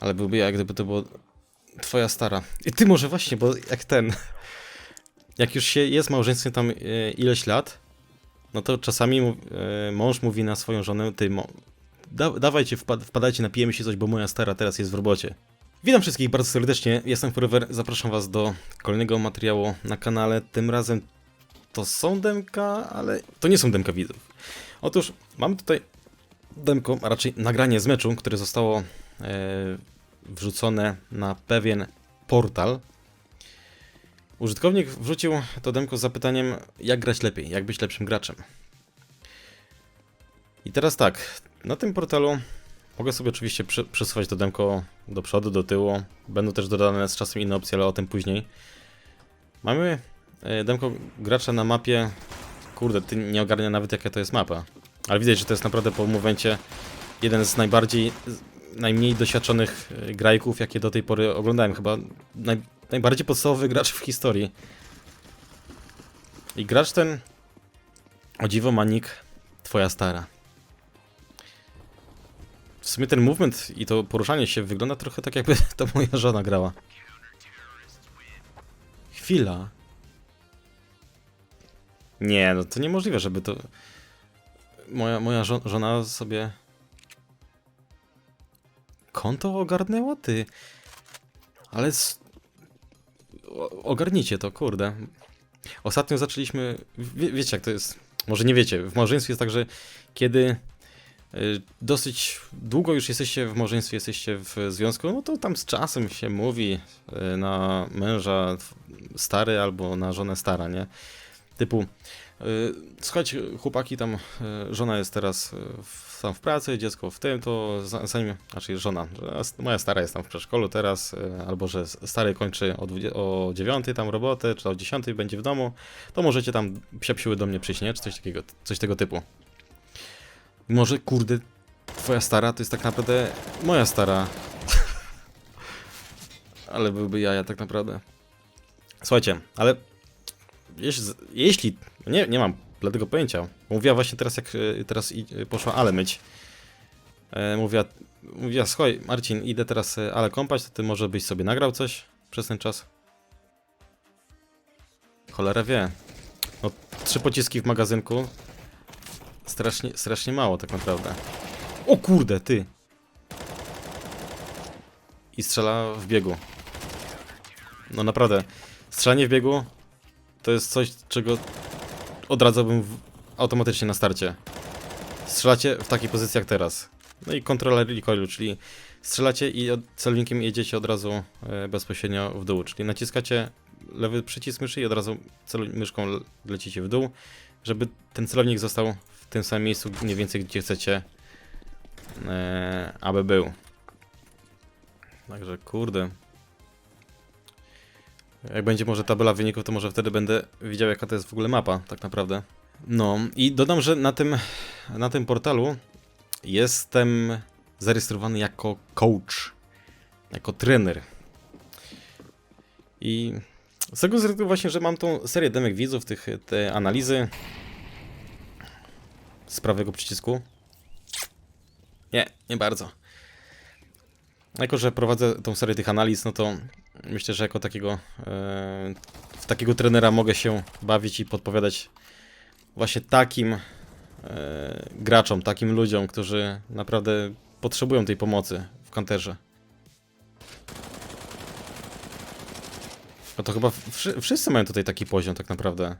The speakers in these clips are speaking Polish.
Ale byłby jak gdyby to było twoja stara. I ty może właśnie, bo jak ten... Jak już się jest małżeństwem tam e, ileś lat, no to czasami e, mąż mówi na swoją żonę, ty da, dawajcie, wpad, wpadajcie, napijemy się coś, bo moja stara teraz jest w robocie. Witam wszystkich bardzo serdecznie, jestem Forever, zapraszam was do kolejnego materiału na kanale, tym razem to są demka, ale to nie są demka widzów. Otóż mam tutaj demko, a raczej nagranie z meczu, które zostało wrzucone na pewien portal. Użytkownik wrzucił to demko z zapytaniem, jak grać lepiej, jak być lepszym graczem. I teraz tak, na tym portalu mogę sobie oczywiście prze- przesuwać to demko do przodu, do tyłu. Będą też dodane z czasem inne opcje, ale o tym później. Mamy e, demko gracza na mapie. Kurde, ty nie ogarnia nawet jaka to jest mapa. Ale widać, że to jest naprawdę po momencie jeden z najbardziej, najmniej doświadczonych e, grajków, jakie do tej pory oglądałem. Chyba naj, najbardziej podstawowy gracz w historii. I gracz ten, o dziwo ma nick Twoja stara. W sumie ten movement i to poruszanie się wygląda trochę tak jakby to moja żona grała. Chwila. Nie, no to niemożliwe, żeby to... Moja, moja żo żona sobie... Konto ogarnęła? Ty... Ale... S... Ogarnijcie to, kurde. Ostatnio zaczęliśmy... Wie, wiecie jak to jest? Może nie wiecie. W małżeństwie jest tak, że kiedy y, dosyć długo już jesteście w małżeństwie, jesteście w związku, no to tam z czasem się mówi y, na męża stary albo na żonę stara, nie? Typu, y, słuchajcie, chłopaki, tam y, żona jest teraz y, w, tam w pracy, dziecko w tym, to za- zanim, znaczy żona, moja stara jest tam w przedszkolu teraz, albo że stary kończy o, 20, o 9 tam robotę, czy o 10 będzie w domu, to możecie tam psiapsiły do mnie przyjść, nie? Czy coś takiego, coś tego typu. Może, kurde, twoja stara to jest tak naprawdę moja stara. ale byłby jaja tak naprawdę. Słuchajcie, ale jeśli, jeśli nie, nie mam dlatego pojęcia, mówiła właśnie teraz jak e, teraz e, poszła Ale myć. E, mówiła, mówiła, słuchaj Marcin, idę teraz Ale kąpać, to ty może byś sobie nagrał coś przez ten czas? Cholera wie. No, trzy pociski w magazynku, Strasznie, strasznie mało tak naprawdę. O kurde, ty! I strzela w biegu. No naprawdę, strzelanie w biegu to jest coś, czego odradzałbym w, automatycznie na starcie. Strzelacie w takiej pozycji jak teraz. No i kontrola recoilu, czyli strzelacie i od, celownikiem jedziecie od razu e, bezpośrednio w dół. Czyli naciskacie lewy przycisk myszy i od razu myszką le- lecicie w dół, żeby ten celownik został w tym samym miejscu mniej więcej, gdzie chcecie, e, aby był. Także kurde. Jak będzie może tabela wyników, to może wtedy będę widział, jaka to jest w ogóle mapa, tak naprawdę. No i dodam, że na tym, na tym portalu jestem zarejestrowany jako coach, jako trener. I z tego względu właśnie, że mam tą serię demek widzów, tych, te analizy z prawego przycisku. Nie, nie bardzo. Jako, że prowadzę tą serię tych analiz, no to myślę, że jako takiego e, w takiego trenera mogę się bawić i podpowiadać właśnie takim e, graczom, takim ludziom, którzy naprawdę potrzebują tej pomocy w kanterze. No to chyba wszy- wszyscy mają tutaj taki poziom tak naprawdę.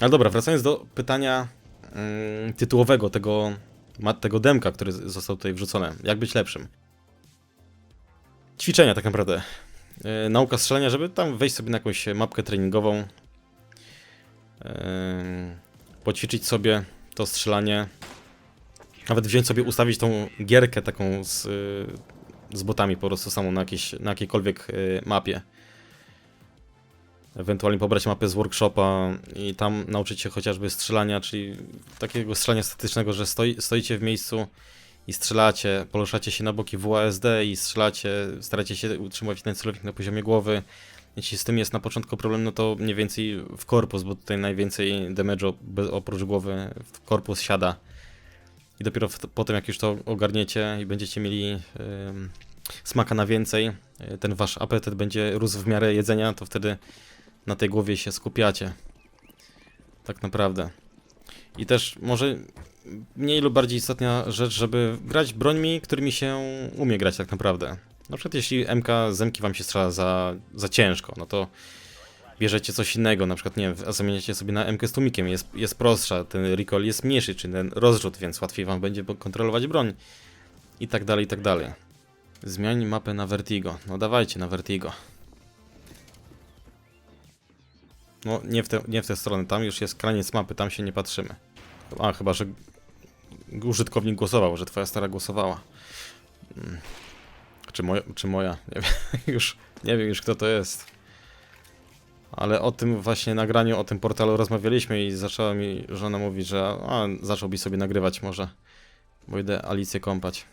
Ale dobra, wracając do pytania mm, tytułowego tego, tego demka, który został tutaj wrzucony. Jak być lepszym? Ćwiczenia tak naprawdę. Yy, nauka strzelania, żeby tam wejść sobie na jakąś mapkę treningową. Yy, poćwiczyć sobie to strzelanie. Nawet wziąć sobie, ustawić tą gierkę taką z, z botami po prostu samą na, jakiejś, na jakiejkolwiek yy, mapie. Ewentualnie pobrać mapę z workshopa i tam nauczyć się chociażby strzelania, czyli takiego strzelania statycznego, że stoi, stoicie w miejscu i strzelacie, poruszacie się na boki WASD i strzelacie, staracie się utrzymać ten celownik na poziomie głowy. Jeśli z tym jest na początku problem, no to mniej więcej w korpus, bo tutaj najwięcej damage'u oprócz głowy w korpus siada. I dopiero w, potem, jak już to ogarniecie i będziecie mieli ym, smaka na więcej, y, ten wasz apetyt będzie rósł w miarę jedzenia, to wtedy na tej głowie się skupiacie. Tak naprawdę. I też może mniej lub bardziej istotna rzecz, żeby grać brońmi, którymi się umie grać tak naprawdę. Na przykład jeśli MK z MK wam się strzela za, za ciężko, no to bierzecie coś innego, na przykład nie zamieniacie sobie na MK z tłumikiem, jest, jest prostsza, ten recoil jest mniejszy, czy ten rozrzut, więc łatwiej wam będzie kontrolować broń. I tak dalej, i tak dalej. Zmień mapę na Vertigo. No dawajcie na Vertigo. No nie w, te, nie w tę stronę, tam już jest kraniec mapy, tam się nie patrzymy. A, chyba, że użytkownik głosował, że twoja stara głosowała. Mm. Czy moja, czy moja? Nie wiem, już, nie wiem już kto to jest. Ale o tym właśnie nagraniu, o tym portalu rozmawialiśmy i zaczęła mi żona mówić, że a, zacząłby sobie nagrywać może, bo idę Alicję kąpać.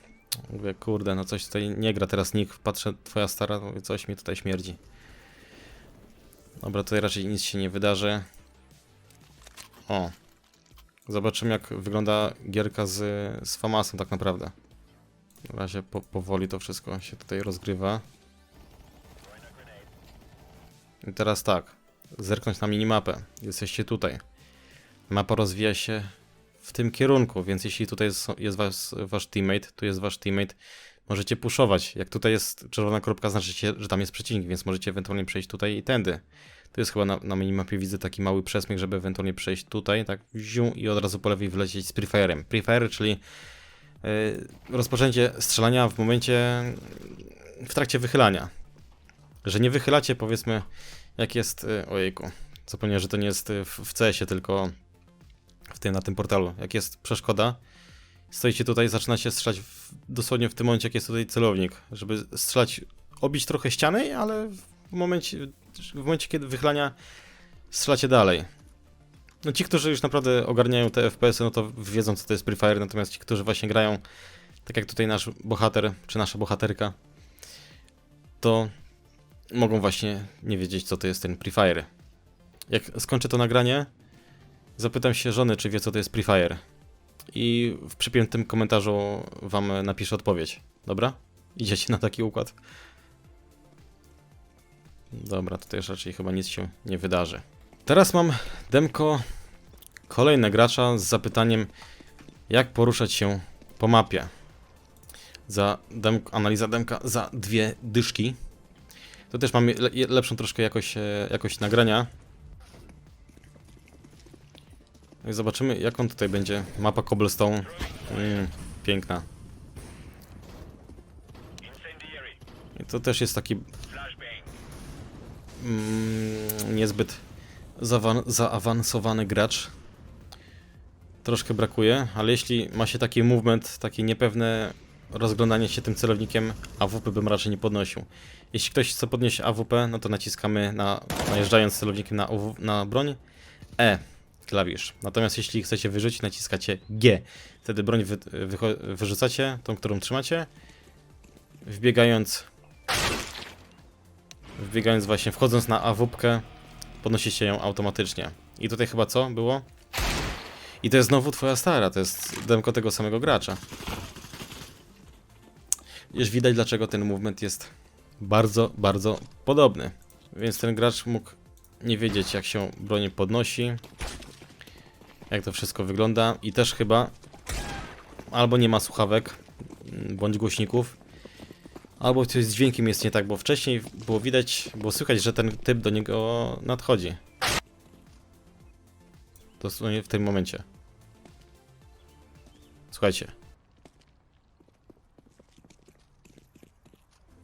Mówię, kurde, no coś tutaj nie gra teraz nikt, patrzę, twoja stara, mówię, coś mi tutaj śmierdzi. Dobra, tutaj raczej nic się nie wydarzy. O. Zobaczymy jak wygląda gierka z, z Famasem tak naprawdę. Na razie po, powoli to wszystko się tutaj rozgrywa. I teraz tak. Zerknąć na minimapę. Jesteście tutaj. Mapa rozwija się w tym kierunku, więc jeśli tutaj jest, jest was, wasz teammate, tu jest wasz teammate, możecie puszować. Jak tutaj jest czerwona kropka, znaczy, się, że tam jest przeciwnik, więc możecie ewentualnie przejść tutaj i tędy. Tu jest chyba na, na minimapie widzę taki mały przesmyk, żeby ewentualnie przejść tutaj, tak wziął i od razu po lewej wlecieć z prefire'em. Prefire, czyli yy, rozpoczęcie strzelania w momencie, w trakcie wychylania. Że nie wychylacie, powiedzmy, jak jest, yy, ojejku, zapomniałem, że to nie jest w, w CS-ie, tylko w tym, na tym portalu. Jak jest przeszkoda, stoicie tutaj, zaczynacie strzelać w, dosłownie w tym momencie, jak jest tutaj celownik, żeby strzelać, obić trochę ściany, ale w momencie, w momencie kiedy wychlania strzelacie dalej. No ci, którzy już naprawdę ogarniają te FPS-y, no to wiedzą co to jest Free Fire, natomiast ci, którzy właśnie grają, tak jak tutaj nasz bohater, czy nasza bohaterka, to mogą właśnie nie wiedzieć co to jest ten Free Fire. Jak skończę to nagranie, zapytam się żony, czy wie co to jest Free Fire. I w przypiętym komentarzu wam napiszę odpowiedź. Dobra? Idziecie na taki układ? Dobra, tutaj raczej chyba nic się nie wydarzy. Teraz mam demko kolejne gracza z zapytaniem jak poruszać się po mapie. Za demk, analiza demka za dwie dyszki. To też mamy le, lepszą troszkę jakość, e, jakość nagrania. No i zobaczymy jak on tutaj będzie. Mapa cobblestone. Mm, piękna. I to też jest taki mm, niezbyt zaawan zaawansowany gracz. Troszkę brakuje, ale jeśli ma się taki movement, takie niepewne rozglądanie się tym celownikiem, AWP bym raczej nie podnosił. Jeśli ktoś chce podnieść AWP, no to naciskamy na, najeżdżając celownikiem na, na broń, E klawisz. Natomiast jeśli chcecie wyrzucić, naciskacie G. Wtedy broń wy, wy, wyrzucacie, tą, którą trzymacie, wbiegając wbiegając właśnie, wchodząc na AWP, podnosicie ją automatycznie. I tutaj chyba co było? I to jest znowu twoja stara, to jest demko tego samego gracza. Już widać dlaczego ten movement jest bardzo, bardzo podobny. Więc ten gracz mógł nie wiedzieć jak się broni podnosi, jak to wszystko wygląda i też chyba albo nie ma słuchawek, bądź głośników, Albo coś z dźwiękiem jest nie tak, bo wcześniej było widać, było słychać, że ten typ do niego nadchodzi. Dosłownie w tym momencie. Słuchajcie.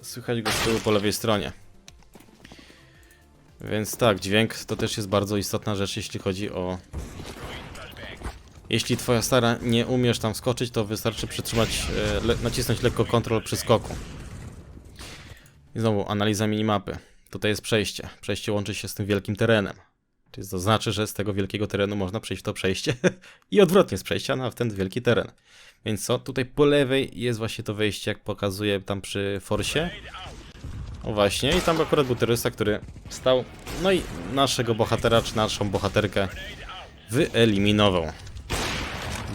Słychać go z tyłu po lewej stronie. Więc tak, dźwięk to też jest bardzo istotna rzecz, jeśli chodzi o... Jeśli twoja stara nie umiesz tam skoczyć, to wystarczy przytrzymać, e, le nacisnąć lekko kontrol przy skoku. I znowu analiza minimapy. Tutaj jest przejście. Przejście łączy się z tym wielkim terenem. Czyli to znaczy, że z tego wielkiego terenu można przejść w to przejście i odwrotnie z przejścia na ten wielki teren. Więc co? Tutaj po lewej jest właśnie to wejście, jak pokazuje tam przy forsie. O właśnie, i tam akurat był terrorysta, który stał, no i naszego bohatera, czy naszą bohaterkę wyeliminował.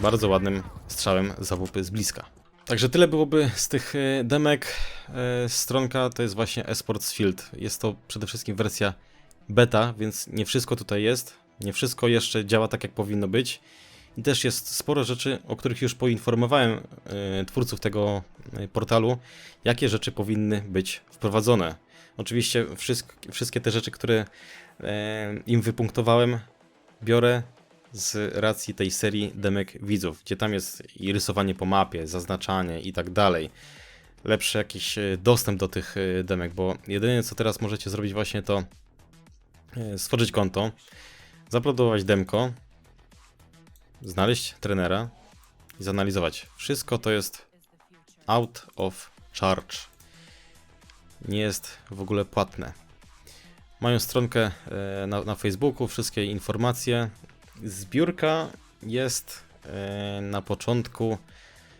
bardzo ładnym strzałem za WP z bliska. Także tyle byłoby z tych e, demek. E, Stronka to jest właśnie Esports Field. Jest to przede wszystkim wersja beta, więc nie wszystko tutaj jest. Nie wszystko jeszcze działa tak, jak powinno być. I też jest sporo rzeczy, o których już poinformowałem e, twórców tego portalu, jakie rzeczy powinny być wprowadzone. Oczywiście wszystk, wszystkie te rzeczy, które im wypunktowałem, biorę z racji tej serii demek widzów, gdzie tam jest i rysowanie po mapie, zaznaczanie i tak dalej. Lepszy jakiś e, dostęp do tych e, demek, bo jedyne co teraz możecie zrobić właśnie to e, stworzyć konto, zaprodukować demko, znaleźć trenera i zanalizować. Wszystko to jest out of charge. Nie jest w ogóle płatne. Mają stronkę na, na Facebooku, wszystkie informacje. Zbiórka jest e, na początku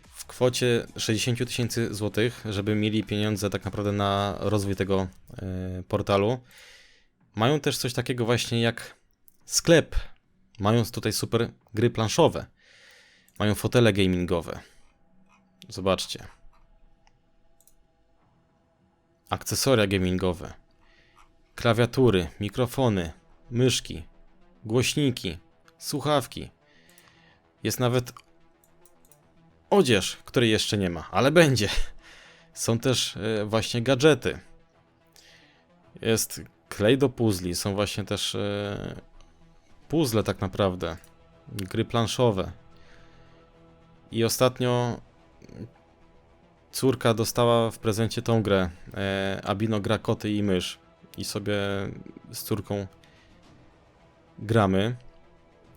w kwocie 60 tysięcy złotych, żeby mieli pieniądze tak naprawdę na rozwój tego e, portalu. Mają też coś takiego właśnie jak sklep. Mają tutaj super gry planszowe. Mają fotele gamingowe. Zobaczcie. Akcesoria gamingowe. Klawiatury, mikrofony, myszki, głośniki, słuchawki. Jest nawet odzież, której jeszcze nie ma, ale będzie. Są też e, właśnie gadżety. Jest klej do puzli, są właśnie też e, puzzle tak naprawdę, gry planszowe. I ostatnio córka dostała w prezencie tą grę, e, Abino gra koty i mysz. I sobie z córką gramy.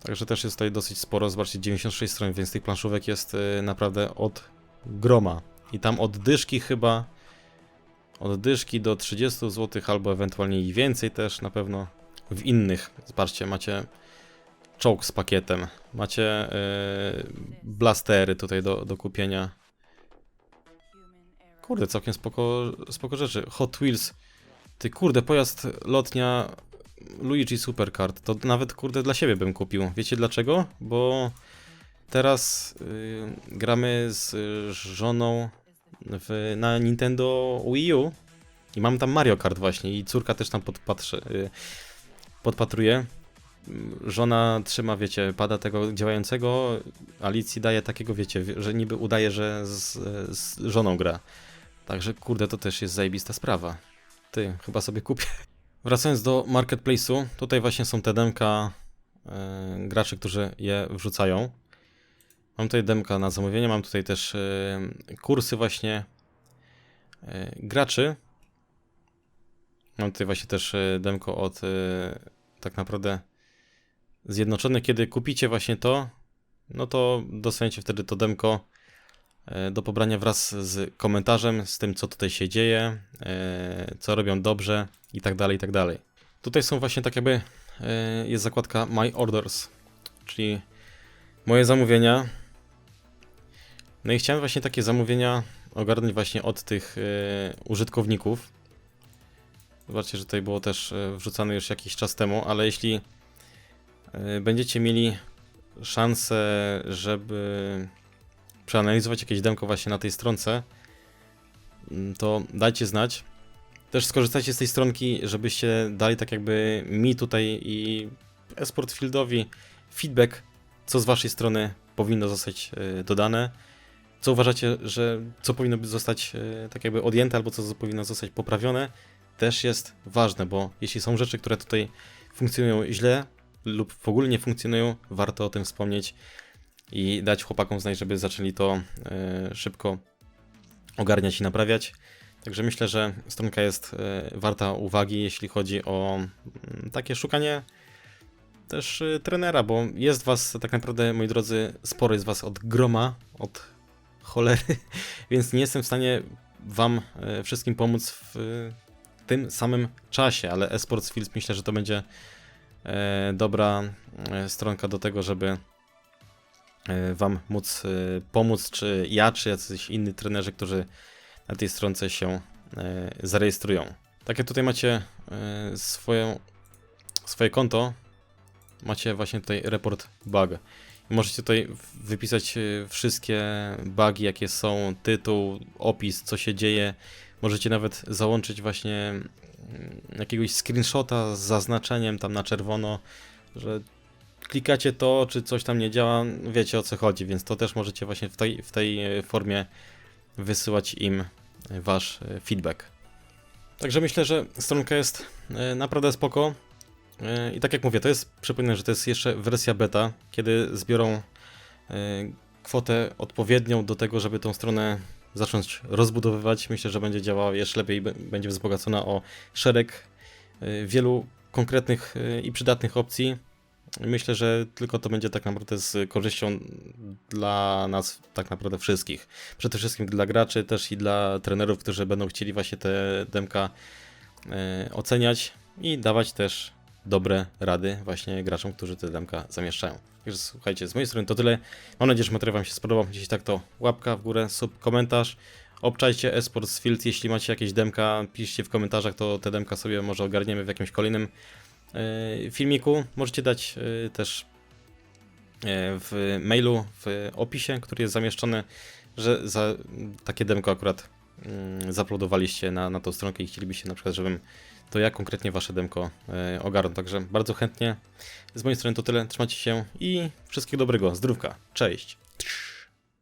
Także też jest tutaj dosyć sporo, zobaczcie 96 stron, więc tych planszówek jest e, naprawdę od groma. I tam od dyszki chyba, od dyszki do 30 zł albo ewentualnie i więcej też na pewno. W innych, zobaczcie, macie czołg z pakietem, macie e, blastery tutaj do, do kupienia. Kurde, całkiem spoko, spoko rzeczy. Hot Wheels. Ty kurde, pojazd lotnia Luigi Supercard. To nawet kurde dla siebie bym kupił. Wiecie dlaczego? Bo teraz y, gramy z żoną w, na Nintendo Wii U i mam tam Mario Kart właśnie i córka też tam podpatrzy, y, podpatruje. Żona trzyma, wiecie, pada tego działającego, Alicji daje takiego, wiecie, że niby udaje, że z, z żoną gra. Także kurde, to też jest zajebista sprawa. Ty, chyba sobie kupię. Wracając do marketplace'u, tutaj właśnie są te demka e, graczy, którzy je wrzucają. Mam tutaj demka na zamówienie, mam tutaj też e, kursy właśnie e, graczy. Mam tutaj właśnie też demko od tak naprawdę Zjednoczone. Kiedy kupicie właśnie to, no to dostaniecie wtedy to demko do pobrania wraz z komentarzem, z tym co tutaj się dzieje, co robią dobrze i tak dalej, i tak dalej. Tutaj są właśnie tak jakby, e, jest zakładka My Orders, czyli moje zamówienia. No i chciałem właśnie takie zamówienia ogarnąć właśnie od tych użytkowników. Zobaczcie, że tutaj było też wrzucane już jakiś czas temu, ale jeśli będziecie mieli szansę, żeby przeanalizować jakieś demko właśnie na tej stronce, mm, to dajcie znać. Też skorzystajcie z tej stronki, żebyście dali tak jakby mi tutaj i Esport Fieldowi feedback, co z waszej strony powinno zostać e, dodane, co uważacie, że co powinno zostać e, tak jakby odjęte, albo co powinno zostać poprawione, też jest ważne, bo jeśli są rzeczy, które tutaj funkcjonują źle lub w ogóle nie funkcjonują, warto o tym wspomnieć i dać chłopakom znać, żeby zaczęli to e, szybko ogarniać i naprawiać. Także myślę, że stronka jest e, warta uwagi, jeśli chodzi o mm, takie szukanie też e, trenera, bo jest was tak naprawdę, moi drodzy, sporo jest was od groma, od cholery, więc nie jestem w stanie wam wszystkim pomóc w tym samym czasie, ale Esports Fields myślę, że to będzie dobra stronka do tego, żeby E, wam móc e, pomóc, czy ja, czy jacyś inni trenerzy, którzy na tej stronce się e, zarejestrują. Tak jak tutaj macie swoją, swoje konto, macie właśnie tutaj report bug. Możecie tutaj wypisać y, wszystkie bugi, jakie są, tytuł, opis, co się dzieje. Możecie nawet załączyć właśnie mm, jakiegoś screenshota z zaznaczeniem tam na czerwono, że klikacie to, czy coś tam nie działa, wiecie o co chodzi, więc to też możecie właśnie w tej, w tej e, formie wysyłać im e, wasz e, feedback. Także myślę, że stronka jest e, naprawdę spoko. E, I tak jak mówię, to jest, przypomnę, że to jest jeszcze wersja beta, kiedy zbiorą kwotę odpowiednią do tego, żeby tą stronę zacząć rozbudowywać. Myślę, że będzie działała jeszcze lepiej, będzie wzbogacona o szereg wielu konkretnych i przydatnych opcji. Myślę, że tylko to będzie tak naprawdę z korzyścią dla nas, tak naprawdę wszystkich. Przede wszystkim dla graczy, też i dla trenerów, którzy będą chcieli właśnie te demka e, oceniać i dawać też dobre rady właśnie graczom, którzy te demka zamieszczają. Także słuchajcie, z mojej strony to tyle. Mam nadzieję, że materiał Wam się spodobał. Jeśli tak, to łapka w górę, sub, komentarz. Obczajcie eSports Field, jeśli macie jakieś demka, piszcie w komentarzach, to te demka sobie może ogarniemy w jakimś kolejnym filmiku. Możecie dać e, też e, w mailu, w opisie, który jest zamieszczony, że za takie demko akurat mm, zaplodowaliście na, na tą stronkę i chcielibyście na przykład, żebym to ja konkretnie wasze demko e, ogarnął. Także bardzo chętnie. Z mojej strony to tyle. Trzymajcie się i wszystkiego dobrego. Zdrówka. Cześć.